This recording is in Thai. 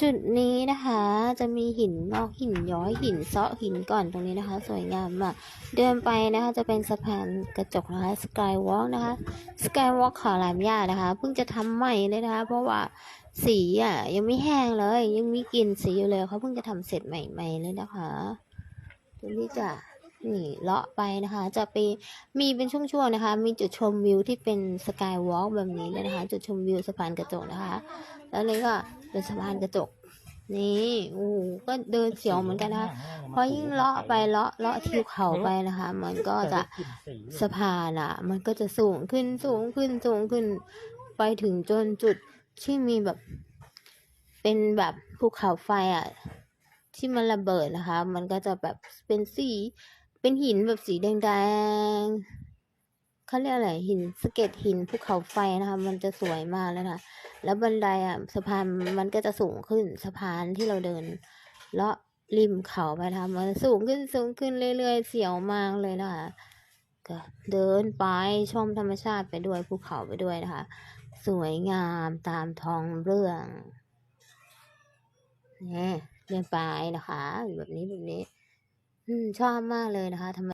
จุดนี้นะคะจะมีหินงอกหินย้อยหินเซาะหินก่อนตรงนี้นะคะ สวยงามมากเดินไปนะคะจะเป็นสะพานกระจกนะคะสกายวอล์กนะคะสกายวอล์กขาลามย่านะคะเพิ่งจะทำใหม่เลยนะคะ เพราะว่าสีอะยังไม่แห้งเลยยังมีกลิ่นสีอยู่เลยเขาเพิ่งจะทำเสร็จใหม่ ๆเลยนะคะตรงนี้จะ นี่เลาะไปนะคะ จะไปมีเป็นช่วงๆนะคะ มีจุดชมวิวที่เป็นสกายวอล์กแบบนี้เลยนะคะ จุดชมวิวสะพานกระจกนะคะ แล้วนี่ก็เป็นสะพานกระจกนี่โอ้โหก็เดินเสียวเหมือนกันนะคะเพราะยิ่งเลาะไปเลาะเลาะทิวเขาไปนะคะ มันก็จะสะพานอะ มันก็จะสูงขึ้นสูงขึ้นสูงขึ้น ไปถึงจนจุดที่มีแบบ เป็นแบบภูเขาไฟอะ ที่มันระเบิดนะคะ มันก็จะแบบเป็นสี เป็นหินแบบสีแดงๆเขาเรียกอะไรหินสเก็ดหินภูเขาไฟนะคะ มันจะสวยมากเลยนะคะแล้วบันไดอะสะพานมันก็จะสูงขึ้นสะพานที่เราเดินเลาะริมเขาไปทำมันสูงขึ้นสูงขึ้นเรื่อยๆ เสียวมากเลยนะคะก็เดินไปชมธรรมชาติไปด้วยภูเขาไปด้วยนะคะ สวยงามตามท้องเรื่องเนี่ยเดินไปนะคะ แบบนี้แบบนี้ อืม ชอบมากเลยนะคะ ทำไม